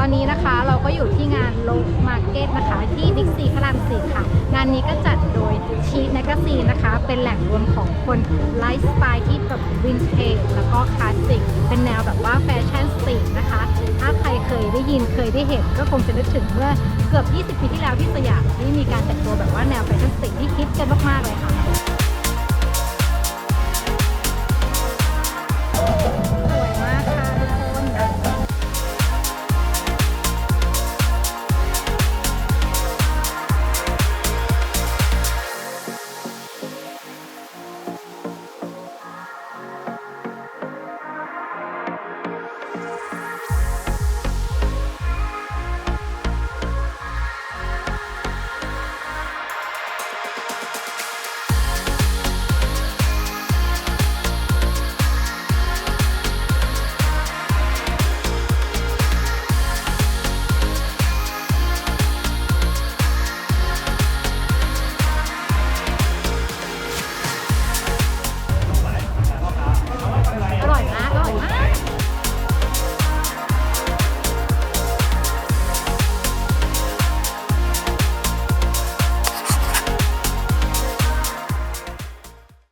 ตอนนี้นะคะเราก็อยู่ที่งานโลมาร์เก็ตนะคะ ที่บิ๊กซีพระรามสี่ค่ะ งานนี้ก็จัดโดยชีแมกซีนนะคะ เป็นแหล่งรวมของคนไลฟ์สไตล์ที่แบบวินเทจแล้วก็คลาสสิก เป็นแนวแบบว่าแฟชั่นสตรีทนะคะ ถ้าใครเคยได้ยินเคยได้เห็นก็คงจะนึกถึงเมื่อเกือบ 20 ปีที่แล้วที่สยามที่มีการแต่งตัวแบบว่าแนวแฟชั่นสตรีท